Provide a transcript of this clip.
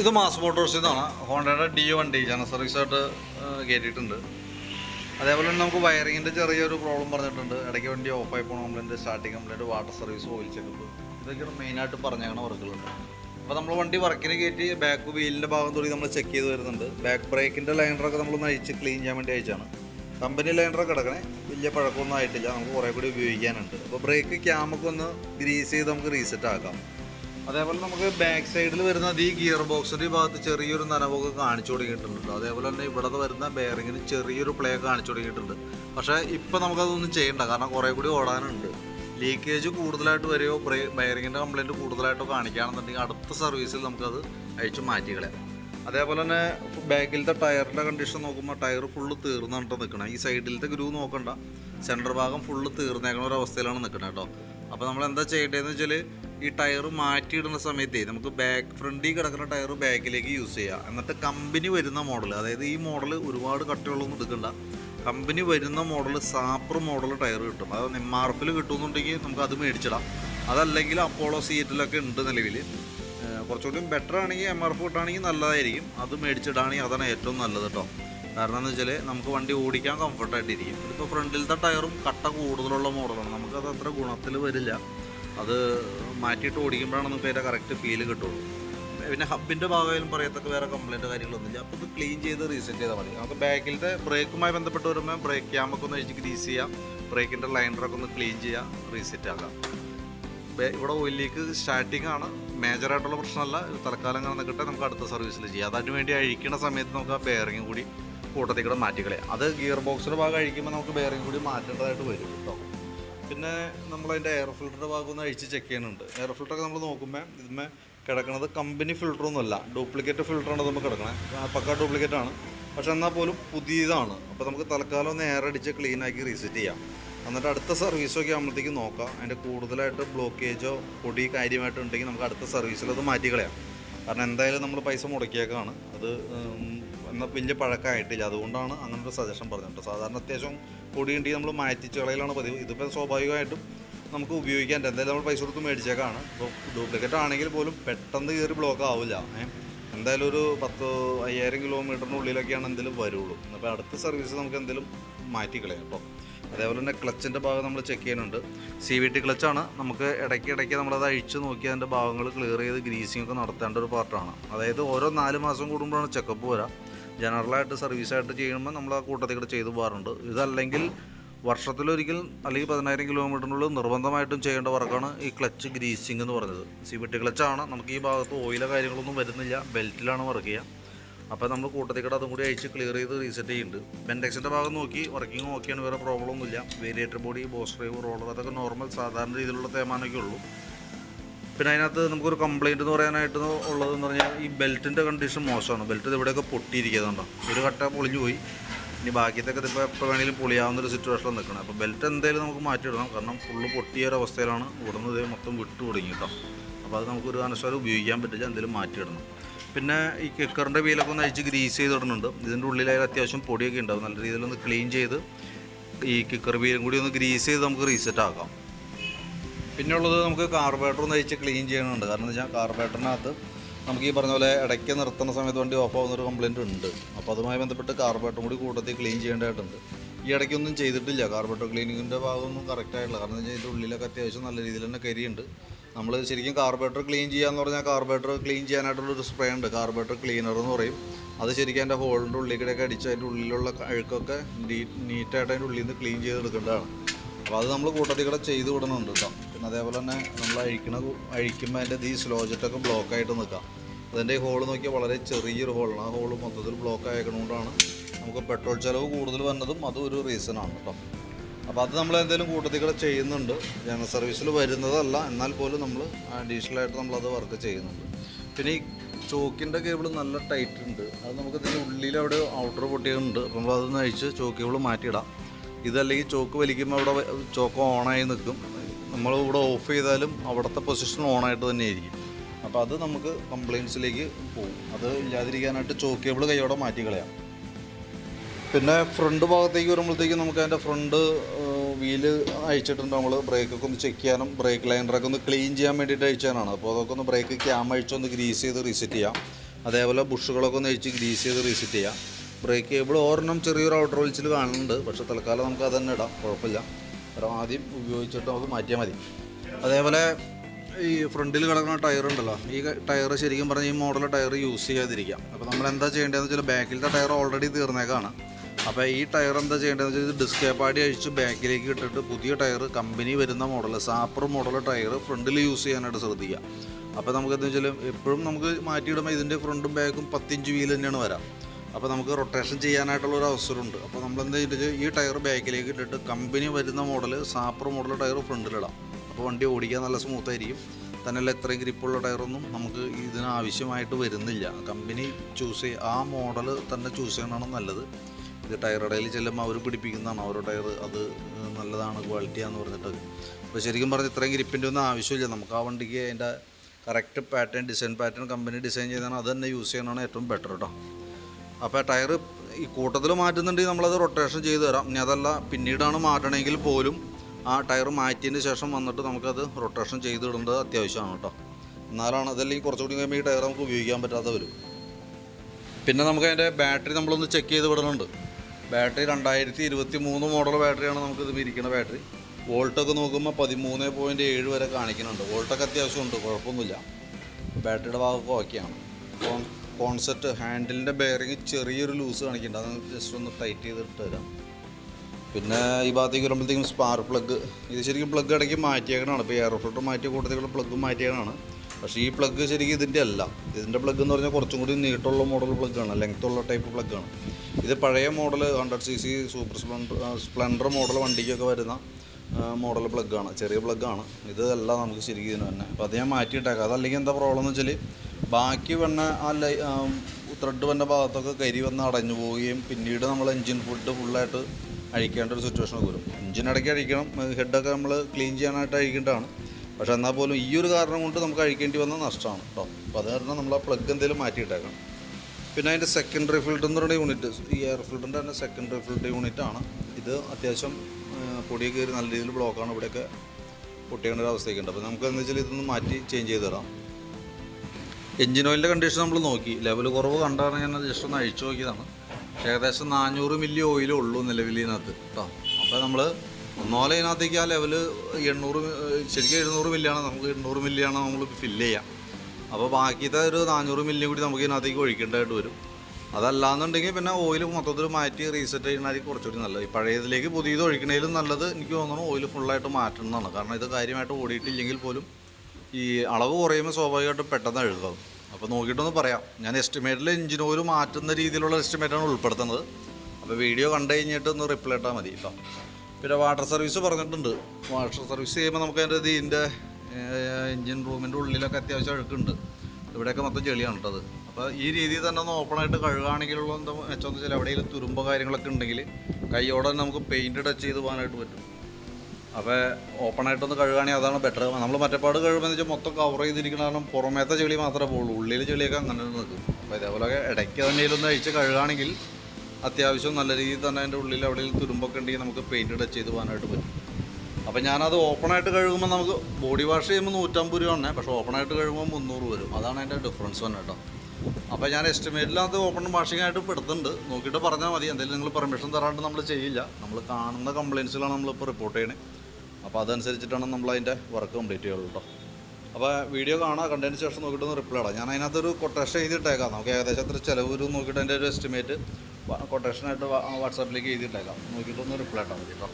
ഇത് മാസ് മോട്ടോഴ്സിൽ നിന്നാണ് ഹോണ്ടയുടെ ഡി വണ്ടി സർവീസ് സർവീസായിട്ട് കയറ്റിയിട്ടുണ്ട് അതേപോലെ തന്നെ നമുക്ക് വയറിങ്ങിന്റെ ചെറിയൊരു പ്രോബ്ലം പറഞ്ഞിട്ടുണ്ട്. ഇടയ്ക്ക് വണ്ടി ഓഫായി പോകണം complaint starting complaint water service oil checkup ഇതൊക്കെയാണ് മെയിനായിട്ട് പറഞ്ഞേക്കണ വർക്കുകളുണ്ട് അപ്പോൾ നമ്മൾ വണ്ടി വർക്കിന് കയറ്റി ബാക്ക് വീലിന്റെ ഭാഗം തുടങ്ങി നമ്മൾ ചെക്ക് ചെയ്ത് വരുന്നുണ്ട്. ബാക്ക് ബ്രേക്കിന്റെ ലൈനറൊക്കെ നമ്മൾ നയിച്ച് ക്ലീൻ ചെയ്യാൻ വേണ്ടി അയച്ചാണ്. കമ്പനി ലൈനറൊക്കെ കിടക്കണേ. വലിയ പഴക്കമൊന്നും ആയിട്ടില്ല. നമുക്ക് കുറേ കൂടി ഉപയോഗിക്കാനുണ്ട്. അപ്പോൾ ബ്രേക്ക് ക്യാമൊക്കെ ഒന്ന് ഗ്രീസ് ചെയ്ത് നമുക്ക് റീസെറ്റ് ആക്കാം. അതേപോലെ നമുക്ക് ബാക്ക് സൈഡിൽ വരുന്ന ഈ ഗിയർ ബോക്സിന്റെ ഈ ഭാഗത്ത് ചെറിയൊരു നനവൊക്കെ കാണിച്ചു തുടങ്ങിയിട്ടുണ്ട് അതേപോലെ തന്നെ ഇവിടെ വരുന്ന ബെയറിങ്ങിന് ചെറിയൊരു പ്ലേ കാണിച്ചു തുടങ്ങിയിട്ടുണ്ട് പക്ഷേ ഇപ്പം നമുക്കതൊന്നും ചെയ്യണ്ട. കാരണം കുറേ കൂടി ഓടാനുണ്ട്. ലീക്കേജ് കൂടുതലായിട്ട് വരുമോ ബ്രേ ബെയറിങ്ങിന്റെ കംപ്ലയിന്റ് കൂടുതലായിട്ടോ കാണിക്കുകയാണെന്നുണ്ടെങ്കിൽ അടുത്ത സർവീസിൽ നമുക്കത് മാറ്റി മാറ്റിക്കളയാം അതേപോലെ തന്നെ ബാക്കിലത്തെ ടയറിന്റെ കണ്ടീഷൻ നോക്കുമ്പോൾ ടയർ ഫുള്ള് തീർന്നിട്ട് നിൽക്കണം ഈ സൈഡിലത്തെ ഗ്രൂ നോക്കണ്ട. സെന്റർ ഭാഗം ഫുള്ള് തീർന്നേക്കണ ഒരു അവസ്ഥയിലാണ് നിൽക്കുന്നത് കേട്ടോ അപ്പോൾ നമ്മൾ എന്താ ചെയ്യേണ്ടതെന്ന് വെച്ചാൽ ഈ ടയർ മാറ്റിയിടുന്ന സമയത്തേ നമുക്ക് ബാക്ക് ഫ്രണ്ടിൽ കിടക്കുന്ന ടയർ ബാക്കിലേക്ക് യൂസ് ചെയ്യാം. എന്നിട്ട് കമ്പനി വരുന്ന മോഡൽ അതായത് ഈ മോഡൽ ഒരുപാട് കട്ടയുള്ളൊന്നും എടുക്കണ്ട. കമ്പനി വരുന്ന മോഡൽ സാപ്പർ മോഡൽ ടയർ കിട്ടും. അത് എം ആർ എഫിൽ കിട്ടുമെന്നുണ്ടെങ്കിൽ നമുക്ക് അത് മേടിച്ചിടാം. അതല്ലെങ്കിൽ അപ്പോളോ സീറ്റിലൊക്കെ ഉണ്ട് നിലവിൽ കുറച്ചുകൂടി ബെറ്റർ ആണെങ്കിൽ എം ആർ എഫ് കിട്ടുകയാണെങ്കിൽ നല്ലതായിരിക്കും. അത് മേടിച്ചിടുകയാണെങ്കിൽ അതാണ് ഏറ്റവും നല്ലത് കേട്ടോ കാരണം എന്ന് വെച്ചാൽ നമുക്ക് വണ്ടി ഓടിക്കാൻ കംഫർട്ടായിട്ടിരിക്കും ഇതിപ്പോൾ ഫ്രണ്ടിലത്തെ ടയറും കട്ട കൂടുതലുള്ള മോഡലാണ് നമുക്കത് അത്ര ഗുണത്തിൽ വരില്ല. അത് മാറ്റിയിട്ട് ഓടിക്കുമ്പോഴാണ് നമുക്ക് അതിന്റെ കറക്റ്റ് ഫീൽ കിട്ടുള്ളൂ. പിന്നെ ഹബിന്റെ ഭാഗമായാലും പറയത്തക്ക വേറെ കംപ്ലൈന്റ് കാര്യങ്ങളൊന്നുമില്ല. അപ്പോൾ ഇത് ക്ലീൻ ചെയ്ത് റീസെറ്റ് ചെയ്താൽ മതി. നമുക്ക് ബാക്കിലത്തെ ബ്രേക്കുമായി ബന്ധപ്പെട്ട് വരുമ്പോൾ ബ്രേക്ക് ക്യാമൊക്കെ ഒന്ന് അഴിച്ച് ഗ്രീസ് ചെയ്യാം. ബ്രേക്കിന്റെ ലൈനറൊക്കെ ഒന്ന് ക്ലീൻ ചെയ്യാം. റീസെറ്റ് ആക്കാം. ഇവിടെ ഓയിൽ ലീക്ക് ആണ്. മേജറായിട്ടുള്ള പ്രശ്നമല്ല. തൽക്കാലം അങ്ങനെ നിൽക്കട്ടെ നമുക്ക് അടുത്ത സർവീസിൽ ചെയ്യാം. അതിന് വേണ്ടി അഴിക്കുന്ന സമയത്ത് നമുക്ക് ആ ബെയറിങ് കൂടി കൂട്ടത്തിൽ കൂടെ മാറ്റിക്കളയാം അത് ഗിയർ ബോക്സിന്റെ ഭാഗം അഴിക്കുമ്പോൾ നമുക്ക് ബെയറിങ് കൂടി മാറ്റേണ്ടതായിട്ട് വരും കേട്ടോ. പിന്നെ നമ്മളതിന്റെ എയർ ഫിൽറ്ററിന്റെ ഭാഗം ഒന്ന് അഴിച്ച് ചെക്ക് ചെയ്യുന്നുണ്ട്. എയർ ഫിൽറ്ററൊക്കെ നമ്മൾ നോക്കുമ്പോൾ ഇതിന്മേ കിടക്കുന്നത് കമ്പനി ഫിൽറ്ററൊന്നുമല്ല ഡ്യൂപ്ലിക്കേറ്റ് ഫിൽറ്ററാണ് നമ്മൾ കിടക്കണത് പക്ക ഡ്യൂപ്ലിക്കേറ്റ് ആണ്. പക്ഷെ എന്നാൽ പോലും പുതിയതാണ്. അപ്പോൾ നമുക്ക് തൽക്കാലം ഒന്ന് എയർ അടിച്ച് ക്ലീൻ ആക്കി റീസെറ്റ് ചെയ്യാം. എന്നിട്ട് അടുത്ത സർവീസൊക്കെ ആകുമ്പോഴത്തേക്ക് നോക്കാം. അതിന്റെ കൂടുതലായിട്ട് ബ്ലോക്കേജോ പൊടി കാര്യമായിട്ടുണ്ടെങ്കിൽ നമുക്ക് അടുത്ത സർവീസിൽ അത് മാറ്റി കളയാം കാരണം എന്തായാലും നമ്മൾ പൈസ മുടക്കിയേക്കാണ്. അത് എന്നാൽ വലിയ പഴക്കമായിട്ടില്ല. അതുകൊണ്ടാണ് അങ്ങനെ ഒരു സജഷൻ പറഞ്ഞിട്ട് സാധാരണ അത്യാവശ്യം പൊടി ഉണ്ടെങ്കിൽ നമ്മൾ മാറ്റിച്ച് കളയിലാണ് പതിവ്. ഇതിപ്പോൾ സ്വാഭാവികമായിട്ടും നമുക്ക് ഉപയോഗിക്കാൻ എന്തായാലും നമ്മൾ പൈസ കൊടുത്ത് മേടിച്ചേക്കാണ്. ഇപ്പോൾ ഡ്യൂപ്ലിക്കേറ്റ് ആണെങ്കിൽ പോലും പെട്ടെന്ന് കയറി ബ്ലോക്ക് ആവില്ല. എന്തായാലും ഒരു പത്ത് അയ്യായിരം കിലോമീറ്ററിനുള്ളിലൊക്കെയാണ് എന്തെങ്കിലും വരുള്ളൂ. അപ്പോൾ അടുത്ത സർവീസ് നമുക്ക് എന്തെങ്കിലും മാറ്റിക്കളയാം കേട്ടോ. അതേപോലെ തന്നെ ക്ലച്ചിന്റെ ഭാഗം നമ്മൾ ചെക്ക് ചെയ്യുന്നുണ്ട്. സി വി ടി ക്ലച്ചാണ് നമുക്ക് ഇടയ്ക്ക് ഇടയ്ക്ക് നമ്മളത് അഴിച്ച് നോക്കി അതിന്റെ ഭാഗങ്ങൾ ക്ലിയർ ചെയ്ത് ഗ്രീസിംഗ് ഒക്കെ നടത്തേണ്ട ഒരു പാർട്ടാണ് അതായത് ഓരോ നാല് മാസം കൂടുമ്പോഴാണ് ചെക്കപ്പ് വരാം. ജനറലായിട്ട് സർവീസായിട്ട് ചെയ്യുമ്പോൾ നമ്മൾ ആ കൂട്ടത്തിൽ കൂടെ ചെയ്തു പോകാറുണ്ട്. ഇതല്ലെങ്കിൽ വർഷത്തിലൊരിക്കൽ അല്ലെങ്കിൽ പതിനായിരം കിലോമീറ്ററിനുള്ളിൽ നിർബന്ധമായിട്ടും ചെയ്യേണ്ട വർക്കാണ് ഈ ക്ലച്ച് ഗ്രീസിംഗ് എന്ന് പറഞ്ഞത് സി വി ടി ക്ലച്ചാണ്. നമുക്ക് ഈ ഭാഗത്ത് ഓയിലോ കാര്യങ്ങളൊന്നും വരുന്നില്ല. ബെൽറ്റിലാണ് വർക്ക് ചെയ്യുക. അപ്പോൾ നമ്മൾ കൂട്ടത്തിൽ കൂടെ അതും കൂടി അഴിച്ച് ക്ലിയർ ചെയ്ത് റീസെറ്റ് ചെയ്യുന്നുണ്ട്. ബെൻഡെക്സിന്റെ ഭാഗം നോക്കി. വർക്കിംഗ് ഓക്കെയാണ് വേറെ പ്രോബ്ലം ഒന്നുമില്ല. Variator body boss drive roller അതൊക്കെ നോർമൽ സാധാരണ രീതിയിലുള്ള തേമാനമൊക്കെ ഉള്ളൂ. പിന്നെ അതിനകത്ത് നമുക്കൊരു കംപ്ലയിന്റ് എന്ന് പറയാനായിട്ട് ഉള്ളതെന്ന് പറഞ്ഞാൽ ഈ ബെൽറ്റിന്റെ കണ്ടീഷൻ മോശമാണ്. ബെൽറ്റ് ഇവിടെയൊക്കെ പൊട്ടിയിരിക്കുന്നുണ്ടോ ഒരു കട്ട പൊളിഞ്ഞു പോയി. ഇനി ബാക്കിയത്തൊക്കെ ഇപ്പോൾ എപ്പോൾ വേണമെങ്കിലും പൊളിയാവുന്ന ഒരു സിറ്റുവേഷനിൽ നിൽക്കണം അപ്പോൾ ബെൽറ്റ് എന്തായാലും നമുക്ക് മാറ്റിയിടണം. കാരണം ഫുള്ള് പൊട്ടിയ ഒരു അവസ്ഥയിലാണ് ഇവിടുന്ന് ഇത് മൊത്തം വിട്ടു തുടങ്ങി കേട്ടോ. അപ്പോൾ അത് നമുക്കൊരു കാരണവശാലും ഉപയോഗിക്കാൻ പറ്റില്ല. എന്തെങ്കിലും മാറ്റിയിടണം. പിന്നെ ഈ കിക്കറിന്റെ വീലൊക്കെ ഒന്ന് അഴിച്ച് ഗ്രീസ് ചെയ്തിടുന്നുണ്ട് ഇതിന്റെ ഉള്ളിലായാലും അത്യാവശ്യം പൊടിയൊക്കെ ഉണ്ടാവും നല്ല രീതിയിലൊന്ന് ക്ലീൻ ചെയ്ത് ഈ കിക്കർ വീലും കൂടി ഒന്ന് ഗ്രീസ് ചെയ്ത് നമുക്ക് റീസെറ്റ് ആക്കാം. പിന്നെ ഉള്ളത് നമുക്ക് കാർബേറ്റർ ഒന്ന് ക്ലീൻ ചെയ്യണമുണ്ട് കാരണം എന്താ വെച്ചാൽ കാർബേറ്ററിനകത്ത് നമുക്ക് ഈ പറഞ്ഞ പോലെ ഇടയ്ക്ക് നിർത്തുന്ന സമയത്ത് വണ്ടി ഓഫ് ആവുന്നൊരു കംപ്ലയിന്റ് ഉണ്ട്. അപ്പോൾ അതുമായി ബന്ധപ്പെട്ട് കാർബേറ്ററും കൂടി കൂട്ടത്തിൽ ക്ലീൻ ചെയ്യേണ്ടതായിട്ടുണ്ട്. ഈ ഇടയ്ക്കൊന്നും ചെയ്തിട്ടില്ല. കാർബേറ്റർ ക്ലീനിങ്ങിന്റെ ഭാഗമൊന്നും കറക്റ്റായിട്ടില്ല കാരണം എന്താ ഇതിന്റെ ഉള്ളിലൊക്കെ അത്യാവശ്യം നല്ല രീതിയിൽ തന്നെ കരിയുണ്ട്. നമ്മൾ ശരിക്കും കാർബേറ്റർ ക്ലീൻ ചെയ്യാന്ന് പറഞ്ഞാൽ കാർബേറ്റർ ക്ലീൻ ചെയ്യാനായിട്ടുള്ളൊരു സ്പ്രേ ഉണ്ട്. കാർബേറ്റർ ക്ലീനർ എന്ന് പറയും. അത് ശരിക്കും അതിന്റെ ഹോളിന്റെ ഉള്ളിലേക്കൊക്കെ അടിച്ച് അതിന്റെ ഉള്ളിലുള്ള അഴുക്കൊക്കെ നീറ്റായിട്ട് അതിന്റെ ഉള്ളിൽ നിന്ന് ക്ലീൻ ചെയ്തെടുക്കേണ്ടതാണ്. അപ്പോൾ അത് നമ്മൾ കൂട്ടത്തിൽ കൂടെ ചെയ്ത് വിടണമുണ്ട് കേട്ടോ അതേപോലെ തന്നെ നമ്മൾ അഴിക്കണ അഴിക്കുമ്പോൾ അതിന്റെ ഈ സ്ലോജറ്റൊക്കെ ബ്ലോക്കായിട്ട് നിൽക്കാം അതിന്റെ ഈ ഹോൾ നോക്കിയാൽ വളരെ ചെറിയൊരു ഹോളാണ് ആ ഹോൾ മൊത്തത്തിൽ ബ്ലോക്ക് ആയതുകൊണ്ടാണ് നമുക്ക് പെട്രോൾ ചിലവ് കൂടുതൽ വന്നതും അതും ഒരു റീസണാണ് കേട്ടോ അപ്പോൾ അത് നമ്മൾ എന്തെങ്കിലും കൂട്ടത്തിൽ കൂടെ ചെയ്യുന്നുണ്ട്. ജനറൽ സർവീസിൽ വരുന്നതല്ല. എന്നാൽ പോലും നമ്മൾ അഡീഷണലായിട്ട് നമ്മളത് വർക്ക് ചെയ്യുന്നുണ്ട്. പിന്നെ ഈ ചോക്കിന്റെ കേബിൾ നല്ല ടൈറ്റ് ഉണ്ട്. അത് നമുക്ക് ഇതിന്റെ ഉള്ളിൽ അവിടെ ഔട്ടർ പൊട്ടിയുണ്ട് അപ്പോൾ നമ്മൾ അതൊന്ന് അഴിച്ച് ചോക്ക് കേബിൾ മാറ്റിയിടാം. ഇതല്ലെങ്കിൽ ചോക്ക് വലിക്കുമ്പോൾ അവിടെ ചോക്ക് ഓണായി നിൽക്കും നമ്മൾ ഇവിടെ ഓഫ് ചെയ്താലും അവിടുത്തെ പൊസിഷൻ ഓണായിട്ട് തന്നെ ആയിരിക്കും അപ്പോൾ അത് നമുക്ക് കംപ്ലയിൻസിലേക്ക് പോകും. അത് ഇല്ലാതിരിക്കാനായിട്ട് ചോക്ക് കേബിൾ കൈയോടെ മാറ്റി കളയാം. പിന്നെ ഫ്രണ്ട് ഭാഗത്തേക്ക് വരുമ്പോഴത്തേക്കും നമുക്ക് അതിന്റെ ഫ്രണ്ട് വീൽ അഴിച്ചിട്ടുണ്ട്. നമ്മൾ ബ്രേക്കൊക്കെ ഒന്ന് ചെക്ക് ചെയ്യാനും ബ്രേക്ക് ലൈനറൊക്കെ ഒന്ന് ക്ലീൻ ചെയ്യാൻ വേണ്ടിയിട്ട് അഴിച്ചാനാണ് അപ്പോൾ അതൊക്കെ ഒന്ന് ബ്രേക്ക് ക്യാം അഴിച്ചൊന്ന് ഗ്രീസ് ചെയ്ത് റീസെറ്റ് ചെയ്യാം. അതേപോലെ ബുഷുകളൊക്കെ ഒന്ന് അഴിച്ച് ഗ്രീസ് ചെയ്ത് റീസെറ്റ് ചെയ്യാം. ബ്രേക്ക് കേബിൾ ഓരെണ്ണം ചെറിയൊരു ഔട്ടർ വലിച്ചിൽ കാണുന്നുണ്ട്. പക്ഷേ തൽക്കാലം നമുക്ക് അത് തന്നെ ഇടാം. കുഴപ്പമില്ല. കാരണം ആദ്യം ഉപയോഗിച്ചിട്ട് നമുക്ക് മാറ്റിയാൽ മതി. അതേപോലെ ഈ ഫ്രണ്ടിൽ കിടക്കുന്ന ടയർ ഉണ്ടല്ലോ ഈ ടയർ ശരിക്കും പറഞ്ഞാൽ ഈ മോഡൽ ടയർ യൂസ് ചെയ്യാതിരിക്കാം. അപ്പോൾ നമ്മൾ എന്താ ചെയ്യേണ്ടതെന്ന് വെച്ചാൽ ബാക്കിലത്തെ ടയർ ഓൾറെഡി തീർന്നേക്കാണ്. അപ്പോൾ ഈ ടയർ എന്താ ചെയ്യേണ്ടതെന്ന് വെച്ചാൽ ഇത് ഡിസ്കേ പാടി അഴിച്ച് ബാക്കിലേക്ക് ഇട്ടിട്ട് പുതിയ ടയർ കമ്പനി വരുന്ന മോഡൽ സാപ്പർ മോഡൽ ടയർ ഫ്രണ്ടിൽ യൂസ് ചെയ്യാനായിട്ട് ശ്രദ്ധിക്കുക. അപ്പോൾ നമുക്ക് എന്താ വെച്ചാൽ എപ്പോഴും നമുക്ക് മാറ്റിയിടുമ്പോൾ ഇതിന്റെ ഫ്രണ്ടും ബാക്കും പത്തിഞ്ച് വീൽ തന്നെയാണ് വരാം. അപ്പോൾ നമുക്ക് റൊട്ടേഷൻ ചെയ്യാനായിട്ടുള്ള ഒരു അവസരമുണ്ട്. അപ്പോൾ നമ്മൾ എന്താ ചെയ്തിട്ട് ഈ ടയർ ബാക്കിലേക്ക് ഇട്ടിട്ട് കമ്പനി വരുന്ന മോഡൽ സാപ്പർ മോഡൽ ടയർ ഫ്രണ്ടിലിടാം അപ്പോൾ വണ്ടി ഓടിക്കാൻ നല്ല സ്മൂത്ത് ആയിരിക്കും. തന്നെയല്ല ഇത്രയും ഗ്രിപ്പുള്ള ടയറൊന്നും നമുക്ക് ഇതിന് ആവശ്യമായിട്ട് വരുന്നില്ല. കമ്പനി ചൂസ് ചെയ്യുക ആ മോഡൽ തന്നെ ചൂസ് ചെയ്യണമാണ് നല്ലത്. ഇത് ടയർ ഇടയിൽ ചെല്ലുമ്പോൾ അവർ പിടിപ്പിക്കുന്നതാണ്. ഓരോ ടയർ അത് നല്ലതാണ് ക്വാളിറ്റിയാന്ന് പറഞ്ഞിട്ട്. അപ്പോൾ ശരിക്കും പറഞ്ഞാൽ ഇത്രയും ഗ്രിപ്പിന്റെ ഒന്നും ആവശ്യമില്ല. നമുക്ക് ആ വണ്ടിക്ക് അതിന്റെ correct pattern design pattern company design ചെയ്താണ്. അത് തന്നെ യൂസ് ചെയ്യണമാണ് ഏറ്റവും ബെറ്റർ കേട്ടോ അപ്പോൾ ടയർ ഈ കൂട്ടത്തിൽ മാറ്റുന്നുണ്ടെങ്കിൽ നമ്മളത് റൊട്ടേഷൻ ചെയ്ത് തരാം. ഇനി അതല്ല പിന്നീടാണ് മാറ്റണമെങ്കിൽ പോലും ആ ടയർ മാറ്റിയതിന് ശേഷം വന്നിട്ട് നമുക്കത് റൊട്ടേഷൻ ചെയ്തിടേണ്ടത് അത്യാവശ്യമാണ് കേട്ടോ. എന്നാലാണ് അതല്ലെങ്കിൽ കുറച്ചുകൂടി കഴിയുമ്പോൾ ഈ ടയർ നമുക്ക് ഉപയോഗിക്കാൻ പറ്റാതെ വരും പിന്നെ നമുക്ക് അതിന്റെ ബാറ്ററി നമ്മളൊന്ന് ചെക്ക് ചെയ്ത് വിടുന്നുണ്ട് ബാറ്ററി രണ്ടായിരത്തി ഇരുപത്തി മൂന്ന് മോഡൽ ബാറ്ററിയാണ് നമുക്ക് ഇത് ഇരിക്കുന്ന ബാറ്ററി വോൾട്ടൊക്കെ നോക്കുമ്പോൾ പതിമൂന്ന് പോയിന്റ് ഏഴ് വരെ കാണിക്കുന്നുണ്ട്. വോൾട്ടൊക്കെ അത്യാവശ്യമുണ്ട് കുഴപ്പമൊന്നുമില്ല. ബാറ്ററിയുടെ ഭാഗമൊക്കെ ഓക്കെയാണ് കോൺ കോൺസെപ്റ്റ് ഹാൻഡിലിന്റെ ബെയറിങ് ചെറിയൊരു ലൂസ് കാണിക്കുന്നുണ്ട്. അത് ജസ്റ്റ് ഒന്ന് ടൈറ്റ് ചെയ്തിട്ട് തരാം. പിന്നെ ഈ ഭാഗത്തേക്ക് വരുമ്പോഴത്തേക്കും സ്പാർ പ്ലഗ് ഇത് ശരിക്കും പ്ലഗ് ഇടയ്ക്ക് മാറ്റിയേക്കണതാണ്. ഇപ്പോൾ എയർ ഫിൽട്ടർ മാറ്റിയ കൂട്ടത്തിലുള്ള പ്ലഗ് മാറ്റിയേക്കണതാണ്. പക്ഷേ ഈ പ്ലഗ് ശരിക്കും ഇതിന്റെ അല്ല. ഇതിന്റെ പ്ലഗ് എന്ന് പറഞ്ഞാൽ കുറച്ചും കൂടി നീട്ടുള്ള മോഡൽ പ്ലഗ്ഗാണ് ലെങ്ത്തുള്ള ടൈപ്പ് പ്ലഗ്ഗാണ് ഇത് പഴയ model hundred C C super Splendor Splendor model വണ്ടിക്കൊക്കെ വരുന്ന മോഡൽ പ്ലഗ്ഗാണ് ചെറിയ പ്ലഗ്ഗാണ് ഇതല്ല നമുക്ക് ശരിക്കും ഇതിന് തന്നെ. അപ്പോൾ അത് ഞാൻ മാറ്റിയിട്ടേക്കാം. അതല്ലെങ്കിൽ എന്താ പ്രോബ്ലം എന്ന് വെച്ചാൽ ബാക്കി വന്ന ആ ലൈ ത്രെഡ് വന്ന ഭാഗത്തൊക്കെ കരി വന്ന് അടഞ്ഞു പോവുകയും പിന്നീട് നമ്മൾ എൻജിൻ ഫുഡ് ഫുള്ളായിട്ട് അഴിക്കേണ്ട ഒരു സിറ്റുവേഷൻ വരും. എൻജിൻ ഇടയ്ക്ക് അഴിക്കണം ഹെഡൊക്കെ നമ്മൾ ക്ലീൻ ചെയ്യാനായിട്ട് അഴിക്കേണ്ടതാണ്. പക്ഷെ എന്നാൽ പോലും ഈ ഒരു കാരണം കൊണ്ട് നമുക്ക് അഴിക്കേണ്ടി വന്ന നഷ്ടമാണ് കേട്ടോ അപ്പോൾ അത് കാരണം നമ്മൾ ആ പ്ലഗ് എന്തെങ്കിലും മാറ്റിയിട്ടേക്കണം. പിന്നെ അതിന്റെ സെക്കൻഡറി ഫിൽറ്റർ എന്ന് പറയുന്ന യൂണിറ്റ് ഈ എയർ ഫിൽറ്ററിന്റെ തന്നെ സെക്കൻഡറി ഫിൽറ്റർ യൂണിറ്റ് ആണ്. ഇത് അത്യാവശ്യം പൊടി കയറി നല്ല രീതിയിൽ ബ്ലോക്കാണ് ഇവിടെയൊക്കെ പൊട്ടിയേണ്ട ഒരു അവസ്ഥയൊക്കെ ഉണ്ട്. അപ്പോൾ നമുക്ക് എന്താ വെച്ചാൽ ഇതൊന്ന് മാറ്റി ചേഞ്ച് ചെയ്ത് തരാം. എഞ്ചിൻ ഓയിലിന്റെ കണ്ടീഷൻ നമ്മൾ നോക്കി. ലെവൽ കുറവ് കണ്ടാണ് ഞാൻ ജസ്റ്റ് ഒന്ന് അഴിച്ചു നോക്കിയതാണ്. ഏകദേശം നാനൂറ് മില്ലി ഓയിലേ ഉള്ളൂ നിലവിൽ ഇതിനകത്ത് കേട്ടോ അപ്പോൾ നമ്മൾ ഒന്നോലെ ഇതിനകത്തേക്ക് ആ ലെവൽ എണ്ണൂറ് ശരിക്കും എഴുന്നൂറ് മില്ലിയാണ് നമുക്ക് എണ്ണൂറ് മില്ലിയാണ് നമ്മൾ ഫില്ല് ചെയ്യാം. അപ്പോൾ ബാക്കിയത്തെ ഒരു നാനൂറ് മില്ലി കൂടി നമുക്ക് ഇതിനകത്തേക്ക് ഒഴിക്കേണ്ടതായിട്ട് വരും. അതല്ലാന്നുണ്ടെങ്കിൽ പിന്നെ ഓയിൽ മൊത്തത്തിൽ മാറ്റി റീസെറ്റ് ചെയ്യുന്നതായിരിക്കും കുറച്ചുകൂടി നല്ലത്. ഈ പഴയതിലേക്ക് പുതിയത് ഒഴിക്കണേലും നല്ലത് എനിക്ക് തോന്നുന്നു ഓയിൽ ഫുള്ളായിട്ട് മാറ്റണമെന്നാണ് കാരണം ഇത് കാര്യമായിട്ട് ഓടിയിട്ടില്ലെങ്കിൽ പോലും ഈ അളവ് കുറയുമ്പോൾ സ്വാഭാവികമായിട്ടും പെട്ടെന്ന് എഴുതാം. അപ്പോൾ നോക്കിയിട്ടൊന്ന് പറയാം. ഞാൻ എസ്റ്റിമേറ്റിൽ എഞ്ചിൻ ഓയിൽ മാറ്റുന്ന രീതിയിലുള്ള എസ്റ്റിമേറ്റാണ് ഉൾപ്പെടുത്തുന്നത്. അപ്പോൾ വീഡിയോ കണ്ടു കഴിഞ്ഞിട്ട് ഒന്ന് റിപ്ലൈ ഇട്ടാൽ മതി കേട്ടോ. പിന്നെ വാട്ടർ സർവീസ് പറഞ്ഞിട്ടുണ്ട്. വാട്ടർ സർവീസ് ചെയ്യുമ്പോൾ നമുക്ക് അതിന്റെ ഇതിന്റെ എഞ്ചിൻ റൂമിന്റെ ഉള്ളിലൊക്കെ അത്യാവശ്യം അഴുക്കുണ്ട്. ഇവിടെയൊക്കെ മൊത്തം ചെളിയാണ് കേട്ടത് അപ്പോൾ ഈ രീതിയിൽ തന്നെ ഒന്ന് ഓപ്പണായിട്ട് കഴുകുകയാണെങ്കിലുള്ള എന്താ മെച്ചമെന്ന് വെച്ചാൽ എവിടെയെങ്കിലും തുരുമ്പോ കാര്യങ്ങളൊക്കെ ഉണ്ടെങ്കിൽ കൈയോടെ നമുക്ക് പെയിന്റ് ടച്ച് ചെയ്ത് പോകാനായിട്ട് പറ്റും. അപ്പോൾ ഓപ്പണായിട്ടൊന്ന് കഴുകുകയാണെങ്കിൽ അതാണ് ബെറ്റർ നമ്മൾ മറ്റേപ്പാട് കഴുകുമ്പോൾ വെച്ചാൽ മൊത്തം കവർ ചെയ്തിരിക്കുന്ന കാരണം പുറമേത്തെ ചെളി മാത്രമേ പോകുള്ളൂ ഉള്ളിൽ ചെളിയൊക്കെ അങ്ങനെ നിൽക്കും. അപ്പോൾ ഇതേപോലെ ഇടയ്ക്ക് ഒന്ന് അഴിച്ച് കഴുകുകയാണെങ്കിൽ അത്യാവശ്യം നല്ല രീതിയിൽ തന്നെ അതിന്റെ ഉള്ളിൽ എവിടെയെങ്കിലും തുരുമ്പൊക്കെ ഉണ്ടെങ്കിൽ നമുക്ക് പെയിന്റ് ടച്ച് ചെയ്ത് പോകാനായിട്ട് പറ്റും. അപ്പോൾ ഞാനത് ഓപ്പണായിട്ട് കഴുകുമ്പോൾ നമുക്ക് ബോഡി വാഷ് ചെയ്യുമ്പോൾ നൂറ്റമ്പത് രൂപ തന്നെ. പക്ഷേ ഓപ്പണായിട്ട് കഴുകുമ്പോൾ മുന്നൂറ് വരും. അതാണ് അതിന്റെ ഡിഫറൻസ് തന്നെ കേട്ടോ. അപ്പോൾ ഞാൻ എസ്റ്റിമേറ്റിനകത്ത് ഓപ്പൺ വാഷിംഗ് ആയിട്ട് പെടുത്തുന്നുണ്ട്. നോക്കിയിട്ട് പറഞ്ഞാൽ മതി. എന്തെങ്കിലും നിങ്ങൾ പെർമിഷൻ തരാണ്ട് നമ്മൾ ചെയ്യില്ല. നമ്മൾ കാണുന്ന കംപ്ലയിൻസിലാണ് നമ്മളിപ്പോൾ റിപ്പോർട്ട് ചെയ്യണേ. അപ്പോൾ അതനുസരിച്ചിട്ടാണ് നമ്മൾ അതിന്റെ വർക്ക് കംപ്ലീറ്റ് ചെയ്യുള്ളൂ കേട്ടോ അപ്പോൾ വീഡിയോ കാണാം കണ്ടതിന് ശേഷം നോക്കിയിട്ട് ഒന്ന് റിപ്ലൈ ഇടാം. ഞാൻ അതിനകത്തൊരു കൊട്ടേഷൻ എഴുതിയിട്ടേക്കാം. നമുക്ക് ഏകദേശം എത്ര ചിലവ് വരും നോക്കിയിട്ട് അതിന്റെ ഒരു എസ്റ്റിമേറ്റ് കൊട്ടേഷനായിട്ട് വാട്സാപ്പിലേക്ക് എഴുതിയിട്ടേക്കാം. നോക്കിയിട്ടൊന്ന് റിപ്ലൈ ഇട്ടാൽ മതി കേട്ടോ